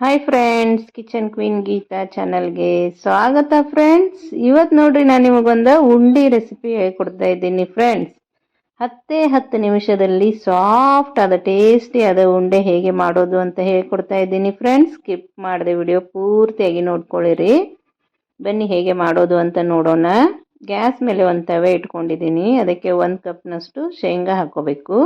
Hi friends kitchen queen Geetha ಚಾನಲ್ಗೆ ಸ್ವಾಗತ friends ಇವತ್ತು ನೋಡ್ರಿ ನಾನು ನಿಮಗೊಂದು ಉಂಡಿ ರೆಸಿಪಿ ಹೇಳ್ಕೊಡ್ತಾ ಇದ್ದೀನಿ ಫ್ರೆಂಡ್ಸ್ ಹತ್ತೇ ಹತ್ತು ನಿಮಿಷದಲ್ಲಿ ಸಾಫ್ಟ್ ಆದ ಟೇಸ್ಟಿ ಆದ ಉಂಡೆ ಹೇಗೆ ಮಾಡೋದು ಅಂತ ಹೇಳ್ಕೊಡ್ತಾ ಇದ್ದೀನಿ ಫ್ರೆಂಡ್ಸ್ ಸ್ಕಿಪ್ ಮಾಡಿದೆ ವಿಡಿಯೋ ಪೂರ್ತಿಯಾಗಿ ನೋಡ್ಕೊಳ್ಳಿರಿ ಬನ್ನಿ ಹೇಗೆ ಮಾಡೋದು ಅಂತ ನೋಡೋಣ. ಗ್ಯಾಸ್ ಮೇಲೆ ಒಂದು ತವೆ ಇಟ್ಕೊಂಡಿದ್ದೀನಿ. ಅದಕ್ಕೆ ಒಂದು ಕಪ್ನಷ್ಟು ಶೇಂಗಾ ಹಾಕೋಬೇಕು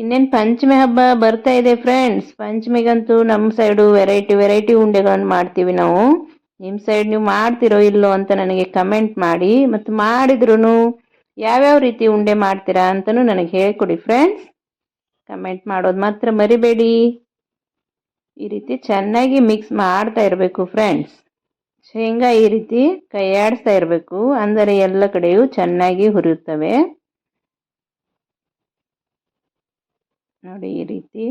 ಇನ್ನೇನು ಪಂಚಮಿ ಹಬ್ಬ ಬರ್ತಾ ಇದೆ ಫ್ರೆಂಡ್ಸ್ ಪಂಚಮಿಗಂತೂ ನಮ್ಮ ಸೈಡು ವೆರೈಟಿ ವೆರೈಟಿ ಉಂಡೆಗಳನ್ನು ಮಾಡ್ತೀವಿ ನಾವು. ನಿಮ್ಮ ಸೈಡ್ ನೀವು ಮಾಡ್ತಿರೋ ಇಲ್ಲೋ ಅಂತ ನನಗೆ ಕಮೆಂಟ್ ಮಾಡಿ ಮತ್ತು ಮಾಡಿದ್ರೂ ಯಾವ್ಯಾವ ರೀತಿ ಉಂಡೆ ಮಾಡ್ತೀರಾ ಅಂತಲೂ ನನಗೆ ಹೇಳ್ಕೊಡಿ ಫ್ರೆಂಡ್ಸ್ ಕಮೆಂಟ್ ಮಾಡೋದು ಮಾತ್ರ ಮರಿಬೇಡಿ. ಈ ರೀತಿ ಚೆನ್ನಾಗಿ ಮಿಕ್ಸ್ ಮಾಡ್ತಾ ಇರಬೇಕು ಫ್ರೆಂಡ್ಸ್ ಶೇಂಗಾ ಈ ರೀತಿ ಕೈಯಾಡಿಸ್ತಾ ಇರಬೇಕು. ಅಂದರೆ ಎಲ್ಲ ಕಡೆಯೂ ಚೆನ್ನಾಗಿ ಹುರಿಯುತ್ತವೆ. ನೋಡಿ ಈ ರೀತಿ.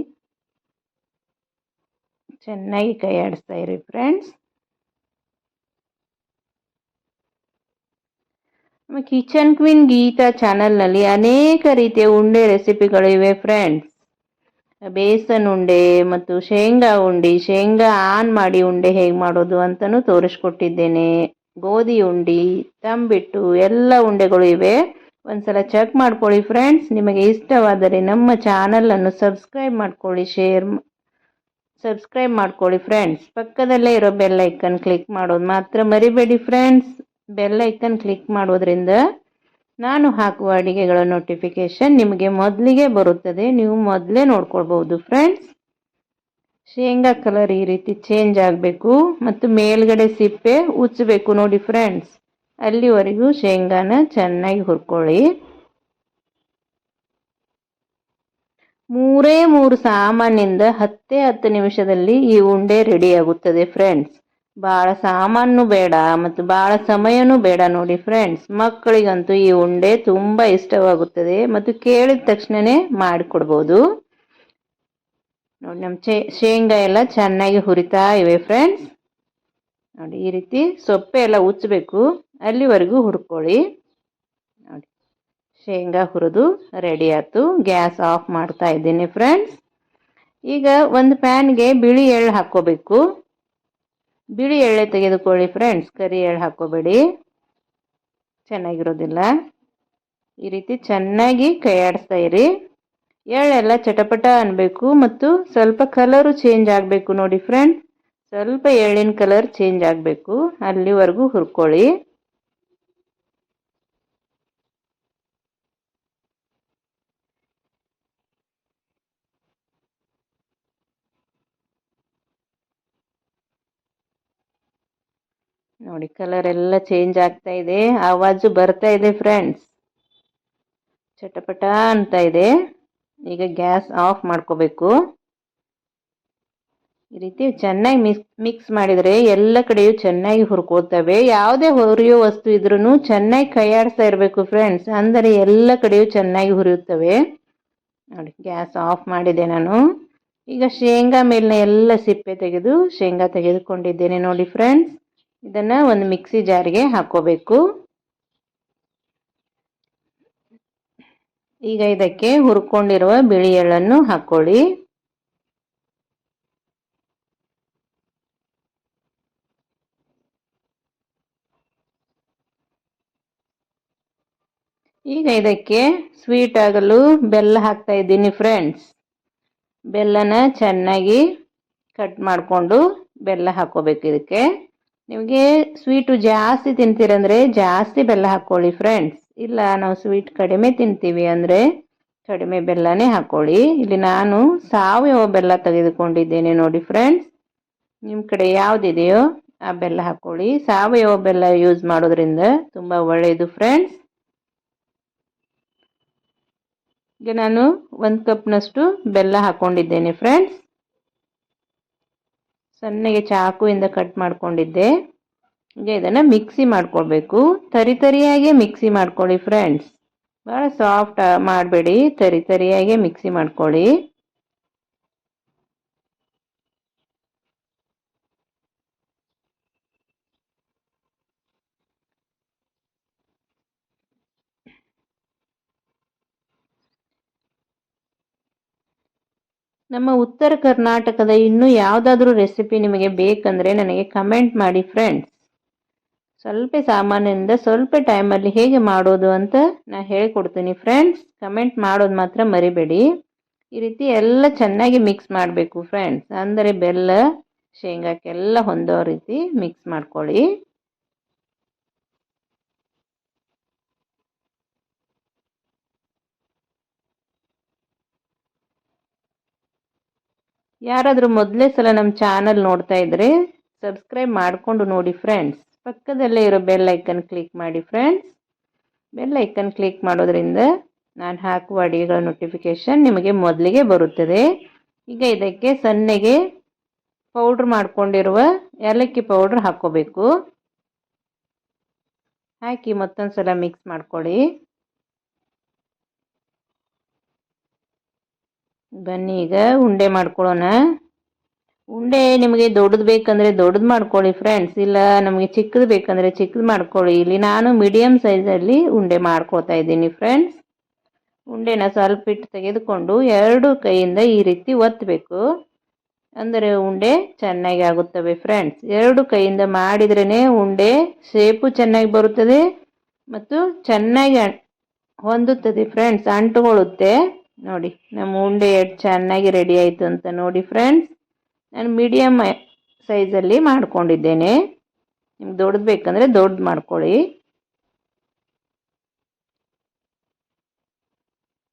ಚೆನ್ನಾಗಿ ಕೈ ಆಡಿಸ್ತಾ ಇರಿ ಫ್ರೆಂಡ್ಸ್ ನಮ್ಮ ಕಿಚನ್ ಕ್ವೀನ್ ಗೀತಾ ಚಾನಲ್ನಲ್ಲಿ ಅನೇಕ ರೀತಿಯ ಉಂಡೆ ರೆಸಿಪಿಗಳಿವೆ ಫ್ರೆಂಡ್ಸ್ ಬೇಸನ್ ಉಂಡೆ ಮತ್ತು ಶೇಂಗಾ ಉಂಡಿ, ಶೇಂಗಾ ಆನ್ ಮಾಡಿ ಉಂಡೆ ಹೇಗೆ ಮಾಡೋದು ಅಂತಲೂ ತೋರಿಸ್ಕೊಟ್ಟಿದ್ದೇನೆ. ಗೋಧಿ ಉಂಡಿ, ತಂಬಿಟ್ಟು ಎಲ್ಲ ಉಂಡೆಗಳು ಇವೆ. ಒಂದ್ಸಲ ಚೆಕ್ ಮಾಡ್ಕೊಳ್ಳಿ ಫ್ರೆಂಡ್ಸ್ ನಿಮಗೆ ಇಷ್ಟವಾದರೆ ನಮ್ಮ ಚಾನಲನ್ನು ಸಬ್ಸ್ಕ್ರೈಬ್ ಮಾಡ್ಕೊಳ್ಳಿ ಶೇರ್ ಸಬ್ಸ್ಕ್ರೈಬ್ ಮಾಡ್ಕೊಳ್ಳಿ ಫ್ರೆಂಡ್ಸ್ ಪಕ್ಕದಲ್ಲೇ ಇರೋ ಬೆಲ್ ಐಕನ್ ಕ್ಲಿಕ್ ಮಾಡೋದು ಮಾತ್ರ ಮರಿಬೇಡಿ ಫ್ರೆಂಡ್ಸ್ ಬೆಲ್ ಐಕನ್ ಕ್ಲಿಕ್ ಮಾಡೋದ್ರಿಂದ ನಾನು ಹಾಕುವ ಅಡಿಗೆಗಳ ನೋಟಿಫಿಕೇಶನ್ ನಿಮಗೆ ಮೊದಲಿಗೆ ಬರುತ್ತದೆ. ನೀವು ಮೊದಲೇ ನೋಡ್ಕೊಳ್ಬಹುದು ಫ್ರೆಂಡ್ಸ್ ಶೇಂಗಾ ಕಲರ್ ಈ ರೀತಿ ಚೇಂಜ್ ಆಗಬೇಕು ಮತ್ತು ಮೇಲ್ಗಡೆ ಸಿಪ್ಪೆ ಉಚ್ಚಬೇಕು ನೋಡಿ ಫ್ರೆಂಡ್ಸ್ ಅಲ್ಲಿವರೆಗೂ ಶೇಂಗಾನ ಚೆನ್ನಾಗಿ ಹುರ್ಕೊಳ್ಳಿ. ಮೂರೇ ಮೂರು ಸಾಮಾನಿಂದ ಹತ್ತೇ ಹತ್ತು ನಿಮಿಷದಲ್ಲಿ ಈ ಉಂಡೆ ರೆಡಿ ಆಗುತ್ತದೆ ಫ್ರೆಂಡ್ಸ್. ಭಾಳ ಸಾಮಾನು ಬೇಡ ಮತ್ತು ಭಾಳ ಸಮಯನೂ ಬೇಡ ನೋಡಿ ಫ್ರೆಂಡ್ಸ್. ಮಕ್ಕಳಿಗಂತೂ ಈ ಉಂಡೆ ತುಂಬ ಇಷ್ಟವಾಗುತ್ತದೆ ಮತ್ತು ಕೇಳಿದ ತಕ್ಷಣನೇ ಮಾಡಿಕೊಡ್ಬೋದು. ನೋಡಿ, ನಮ್ಮ ಶೇಂಗಾ ಎಲ್ಲ ಚೆನ್ನಾಗಿ ಹುರಿತಾ ಇವೆ ಫ್ರೆಂಡ್ಸ್. ನೋಡಿ, ಈ ರೀತಿ ಸೊಪ್ಪೆ ಎಲ್ಲ ಉಚ್ಚಬೇಕು ಅಲ್ಲಿವರೆಗೂ ಹುರ್ಕೊಳ್ಳಿ ನೋಡಿ, ಶೇಂಗಾ ಹುರಿದು ರೆಡಿ ಆಯಿತು. ಗ್ಯಾಸ್ ಆಫ್ ಮಾಡ್ತಾ ಇದ್ದೀನಿ ಫ್ರೆಂಡ್ಸ್ ಈಗ ಒಂದು ಪ್ಯಾನ್ಗೆ ಬಿಳಿ ಎಳ್ಳು ಹಾಕ್ಕೋಬೇಕು. ಬಿಳಿ ಎಳ್ಳೆ ತೆಗೆದುಕೊಳ್ಳಿ ಫ್ರೆಂಡ್ಸ್ ಕರಿ ಎಳ್ಳು ಹಾಕ್ಕೋಬೇಡಿ. ಚೆನ್ನಾಗಿರೋದಿಲ್ಲ. ಈ ರೀತಿ ಚೆನ್ನಾಗಿ ಕೈಯಾಡಿಸ್ತಾ ಇರಿ. ಎಳ್ಳೆಲ್ಲ ಚಟಪಟ ಅನ್ನಬೇಕು ಮತ್ತು ಸ್ವಲ್ಪ ಕಲರು ಚೇಂಜ್ ಆಗಬೇಕು ನೋಡಿ ಫ್ರೆಂಡ್ ಸ್ವಲ್ಪ ಎಳ್ಳಿನ ಕಲರ್ ಚೇಂಜ್ ಆಗಬೇಕು. ಅಲ್ಲಿವರೆಗೂ ಹುರ್ಕೊಳ್ಳಿ. ನೋಡಿ ಕಲರ್ ಎಲ್ಲ ಚೇಂಜ್ ಆಗ್ತಾ ಇದೆ. ಆವಾಜು ಬರ್ತಾ ಇದೆ ಫ್ರೆಂಡ್ಸ್ ಚಟಪಟ ಅಂತ ಇದೆ. ಈಗ ಗ್ಯಾಸ್ ಆಫ್ ಮಾಡ್ಕೋಬೇಕು. ಈ ರೀತಿ ಚೆನ್ನಾಗಿ ಮಿಕ್ಸ್ ಮಿಕ್ಸ್ ಮಾಡಿದರೆ ಎಲ್ಲ ಕಡೆಯೂ ಚೆನ್ನಾಗಿ ಹುರ್ಕೋತವೆ. ಯಾವುದೇ ಹುರಿಯೋ ವಸ್ತು ಇದ್ರೂ ಚೆನ್ನಾಗಿ ಕೈಯಾಡಿಸ್ತಾ ಇರಬೇಕು ಫ್ರೆಂಡ್ಸ್ ಅಂದರೆ ಎಲ್ಲ ಕಡೆಯೂ ಚೆನ್ನಾಗಿ ಹುರಿಯುತ್ತವೆ. ನೋಡಿ ಗ್ಯಾಸ್ ಆಫ್ ಮಾಡಿದೆ ನಾನು. ಈಗ ಶೇಂಗಾ ಮೇಲಿನ ಎಲ್ಲ ಸಿಪ್ಪೆ ತೆಗೆದು, ಶೇಂಗಾ ತೆಗೆದುಕೊಂಡಿದ್ದೇನೆ ನೋಡಿ ಫ್ರೆಂಡ್ಸ್ ಇದನ್ನು ಒಂದು ಮಿಕ್ಸಿ ಜಾರಿಗೆ ಹಾಕೋಬೇಕು. ಈಗ ಇದಕ್ಕೆ ಹುರ್ಕೊಂಡಿರುವ ಬಿಳಿ ಎಳ್ಳನ್ನು ಹಾಕೊಳ್ಳಿ. ಈಗ ಇದಕ್ಕೆ ಸ್ವೀಟ್ ಆಗಲು ಬೆಲ್ಲ ಹಾಕ್ತಾ ಇದ್ದೀನಿ ಫ್ರೆಂಡ್ಸ್. ಬೆಲ್ಲನ ಚೆನ್ನಾಗಿ ಕಟ್ ಮಾಡಿಕೊಂಡು ಬೆಲ್ಲ ಹಾಕೋಬೇಕು ಇದಕ್ಕೆ. ನಿಮಗೆ ಸ್ವೀಟು ಜಾಸ್ತಿ ತಿಂತೀರಂದರೆ ಜಾಸ್ತಿ ಬೆಲ್ಲ ಹಾಕ್ಕೊಳ್ಳಿ ಫ್ರೆಂಡ್ಸ್ ಇಲ್ಲ, ನಾವು ಸ್ವೀಟ್ ಕಡಿಮೆ ತಿಂತೀವಿ ಅಂದರೆ ಕಡಿಮೆ ಬೆಲ್ಲನೇ ಹಾಕ್ಕೊಳ್ಳಿ ಇಲ್ಲಿ ನಾನು ಸಾವಯವ ಬೆಲ್ಲ ತೆಗೆದುಕೊಂಡಿದ್ದೇನೆ ನೋಡಿ ಫ್ರೆಂಡ್ಸ್ ನಿಮ್ಮ ಕಡೆ ಯಾವುದಿದೆಯೋ ಆ ಬೆಲ್ಲ ಹಾಕ್ಕೊಳ್ಳಿ ಸಾವಯವ ಬೆಲ್ಲ ಯೂಸ್ ಮಾಡೋದ್ರಿಂದ ತುಂಬ ಒಳ್ಳೆಯದು ಫ್ರೆಂಡ್ಸ್ ಈಗ ನಾನು ಒಂದು ಕಪ್ನಷ್ಟು ಬೆಲ್ಲ ಹಾಕ್ಕೊಂಡಿದ್ದೇನೆ ಫ್ರೆಂಡ್ಸ್ ಸಣ್ಣಗೆ ಚಾಕುವಿಂದ ಕಟ್ ಮಾಡ್ಕೊಂಡಿದ್ದೆ. ಈಗ ಇದನ್ನು ಮಿಕ್ಸಿ ಮಾಡ್ಕೊಳ್ಬೇಕು. ತರಿ ತರಿಯಾಗೆ ಮಿಕ್ಸಿ ಮಾಡ್ಕೊಳ್ಳಿ ಫ್ರೆಂಡ್ಸ್. ಭಾಳ ಸಾಫ್ಟ್ ಮಾಡಬೇಡಿ. ತರಿ ತರಿಯಾಗೆ ಮಿಕ್ಸಿ ಮಾಡ್ಕೊಳ್ಳಿ. ನಮ್ಮ ಉತ್ತರ ಕರ್ನಾಟಕದ ಇನ್ನೂ ಯಾವುದಾದ್ರೂ ರೆಸಿಪಿ ನಿಮಗೆ ಬೇಕಂದರೆ ನನಗೆ ಕಮೆಂಟ್ ಮಾಡಿ ಫ್ರೆಂಡ್ಸ್ ಸ್ವಲ್ಪ ಸಾಮಾನ್ಯದಿಂದ ಸ್ವಲ್ಪ ಟೈಮಲ್ಲಿ ಹೇಗೆ ಮಾಡೋದು ಅಂತ ನಾನು ಹೇಳ್ಕೊಡ್ತೀನಿ ಫ್ರೆಂಡ್ಸ್ ಕಮೆಂಟ್ ಮಾಡೋದು ಮಾತ್ರ ಮರಿಬೇಡಿ. ಈ ರೀತಿ ಎಲ್ಲ ಚೆನ್ನಾಗಿ ಮಿಕ್ಸ್ ಮಾಡಬೇಕು ಫ್ರೆಂಡ್ಸ್ ಅಂದರೆ ಬೆಲ್ಲ ಶೇಂಗಾಕ್ಕೆಲ್ಲ ಹೊಂದೋ ರೀತಿ ಮಿಕ್ಸ್ ಮಾಡ್ಕೊಳ್ಳಿ. ಯಾರಾದರೂ ಮೊದಲೇ ಸಲ ನಮ್ಮ ಚಾನಲ್ ನೋಡ್ತಾ ಇದ್ರೆ, ಸಬ್ಸ್ಕ್ರೈಬ್ ಮಾಡಿಕೊಂಡು ನೋಡಿ ಫ್ರೆಂಡ್ಸ್ ಪಕ್ಕದಲ್ಲೇ ಇರೋ ಬೆಲ್ ಐಕನ್ ಕ್ಲಿಕ್ ಮಾಡಿ ಫ್ರೆಂಡ್ಸ್ ಬೆಲ್ ಐಕನ್ ಕ್ಲಿಕ್ ಮಾಡೋದ್ರಿಂದ ನಾನು ಹಾಕುವ ಅಡಿಗೆಗಳ ನೋಟಿಫಿಕೇಷನ್ ನಿಮಗೆ ಮೊದಲಿಗೆ ಬರುತ್ತದೆ. ಈಗ ಇದಕ್ಕೆ ಸಣ್ಣಗೆ ಪೌಡ್ರ್ ಮಾಡಿಕೊಂಡಿರುವ ಏಲಕ್ಕಿ ಪೌಡ್ರ್ ಹಾಕ್ಕೋಬೇಕು. ಹಾಕಿ ಮತ್ತೊಂದು ಸಲ ಮಿಕ್ಸ್ ಮಾಡ್ಕೊಳ್ಳಿ. ಬನ್ನಿ, ಈಗ ಉಂಡೆ ಮಾಡ್ಕೊಳ್ಳೋಣ. ಉಂಡೆ ನಿಮಗೆ ದೊಡ್ಡದು ಬೇಕಂದರೆ ದೊಡ್ಡದು ಮಾಡ್ಕೊಳ್ಳಿ ಫ್ರೆಂಡ್ಸ್ ಇಲ್ಲ ನಮಗೆ ಚಿಕ್ಕದು ಬೇಕಂದರೆ ಚಿಕ್ಕದು ಮಾಡ್ಕೊಳ್ಳಿ. ಇಲ್ಲಿ ನಾನು ಮೀಡಿಯಮ್ ಸೈಜಲ್ಲಿ ಉಂಡೆ ಮಾಡ್ಕೊಳ್ತಾ ಇದ್ದೀನಿ ಫ್ರೆಂಡ್ಸ್ ಉಂಡೆನ ಸ್ವಲ್ಪ ಇಟ್ಟು ತೆಗೆದುಕೊಂಡು ಎರಡು ಕೈಯಿಂದ ಈ ರೀತಿ ಒತ್ತಬೇಕು ಅಂದರೆ ಉಂಡೆ ಚೆನ್ನಾಗಿ ಆಗುತ್ತವೆ ಫ್ರೆಂಡ್ಸ್ ಎರಡು ಕೈಯಿಂದ ಮಾಡಿದ್ರೇ ಉಂಡೆ ಶೇಪು ಚೆನ್ನಾಗಿ ಬರುತ್ತದೆ ಮತ್ತು ಚೆನ್ನಾಗಿ ಹೊಂದುತ್ತದೆ ಫ್ರೆಂಡ್ಸ್ ಅಂಟುಕೊಳ್ಳುತ್ತೆ. ನೋಡಿ, ನಮ್ಮ ಉಂಡೆ ಎಷ್ಟು ಚೆನ್ನಾಗಿ ರೆಡಿ ಆಯಿತು ಅಂತ ನೋಡಿ ಫ್ರೆಂಡ್ಸ್ ನಾನು ಮೀಡಿಯಮ್ ಸೈಜಲ್ಲಿ ಮಾಡ್ಕೊಂಡಿದ್ದೇನೆ. ನಿಮ್ಗೆ ದೊಡ್ಡದು ಬೇಕಂದರೆ ದೊಡ್ಡದು ಮಾಡ್ಕೊಳ್ಳಿ.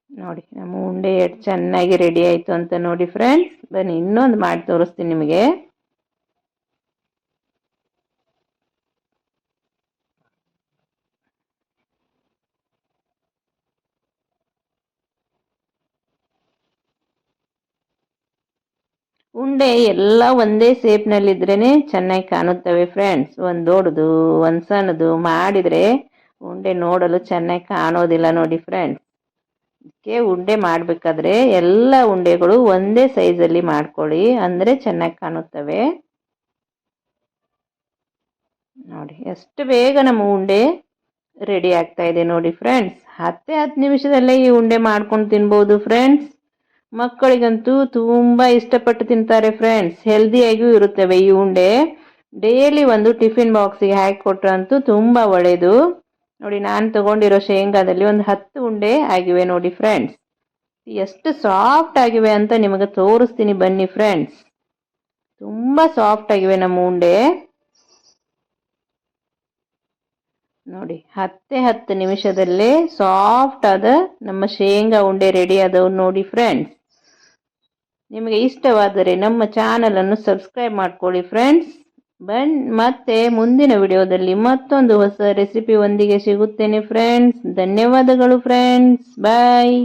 ನೋಡಿ, ನಮ್ಮ ಉಂಡೆ ಎಷ್ಟು ಚೆನ್ನಾಗಿ ರೆಡಿ ಆಯಿತು ಅಂತ ನೋಡಿ ಫ್ರೆಂಡ್ಸ್ ಬನ್ನಿ, ಇನ್ನೊಂದು ಮಾಡಿ ತೋರಿಸ್ತೀನಿ ನಿಮಗೆ. ಉಂಡೆ ಎಲ್ಲ ಒಂದೇ ಸೇಪ್ನಲ್ಲಿದ್ರೇ ಚೆನ್ನಾಗಿ ಕಾಣುತ್ತವೆ ಫ್ರೆಂಡ್ಸ್ ಒಂದು ದೊಡ್ಡದು, ಒಂದು ಸಣ್ಣದು ಮಾಡಿದರೆ ಉಂಡೆ ನೋಡಲು ಚೆನ್ನಾಗಿ ಕಾಣೋದಿಲ್ಲ ನೋಡಿ ಫ್ರೆಂಡ್ಸ್ ಇದಕ್ಕೆ ಉಂಡೆ ಮಾಡಬೇಕಾದ್ರೆ ಎಲ್ಲ ಉಂಡೆಗಳು ಒಂದೇ ಸೈಜಲ್ಲಿ ಮಾಡ್ಕೊಳ್ಳಿ, ಅಂದರೆ ಚೆನ್ನಾಗಿ ಕಾಣುತ್ತವೆ. ನೋಡಿ ಎಷ್ಟು ಬೇಗ ನಮ್ಮ ಉಂಡೆ ರೆಡಿ ಆಗ್ತಾ ಇದೆ ನೋಡಿ ಫ್ರೆಂಡ್ಸ್ ಹತ್ತೇ ಹತ್ತು ನಿಮಿಷದಲ್ಲೇ ಈ ಉಂಡೆ ಮಾಡ್ಕೊಂಡು ತಿನ್ಬೋದು ಫ್ರೆಂಡ್ಸ್ ಮಕ್ಕಳಿಗಂತೂ ತುಂಬ ಇಷ್ಟಪಟ್ಟು ತಿಂತಾರೆ ಫ್ರೆಂಡ್ಸ್ ಹೆಲ್ದಿಯಾಗಿಯೂ ಇರುತ್ತವೆ ಈ ಉಂಡೆ. ಡೈಲಿ ಒಂದು ಟಿಫಿನ್ ಬಾಕ್ಸಿಗೆ ಹಾಕಿ ಕೊಟ್ರಂತೂ ತುಂಬ ಒಳ್ಳೆಯದು ನೋಡಿ, ನಾನು ತಗೊಂಡಿರೋ ಶೇಂಗಾದಲ್ಲಿ ಒಂದು ಹತ್ತು ಉಂಡೆ ಆಗಿವೆ ನೋಡಿ ಫ್ರೆಂಡ್ಸ್ ಎಷ್ಟು ಸಾಫ್ಟ್ ಆಗಿವೆ ಅಂತ ನಿಮಗೆ ತೋರಿಸ್ತೀನಿ ಬನ್ನಿ ಫ್ರೆಂಡ್ಸ್ ತುಂಬ ಸಾಫ್ಟ್ ಆಗಿವೆ ನಮ್ಮ ಉಂಡೆ. ನೋಡಿ, ಹತ್ತೇ ಹತ್ತು ನಿಮಿಷದಲ್ಲೇ ಸಾಫ್ಟ್ ಆದ ನಮ್ಮ ಶೇಂಗಾ ಉಂಡೆ ರೆಡಿ ಆದವು ನೋಡಿ ಫ್ರೆಂಡ್ಸ್ ನಿಮಗೆ ಇಷ್ಟವಾದರೆ ನಮ್ಮ ಚಾನಲನ್ನು ಸಬ್ಸ್ಕ್ರೈಬ್ ಮಾಡ್ಕೊಳ್ಳಿ ಫ್ರೆಂಡ್ಸ್. ಬನ್, ಮತ್ತೆ ಮುಂದಿನ ವಿಡಿಯೋದಲ್ಲಿ ಮತ್ತೊಂದು ಹೊಸ ರೆಸಿಪಿ ಒಂದಿಗೆ ಸಿಗುತ್ತೇನೆ ಫ್ರೆಂಡ್ಸ್. ಧನ್ಯವಾದಗಳು ಫ್ರೆಂಡ್ಸ್. ಬಾಯ್.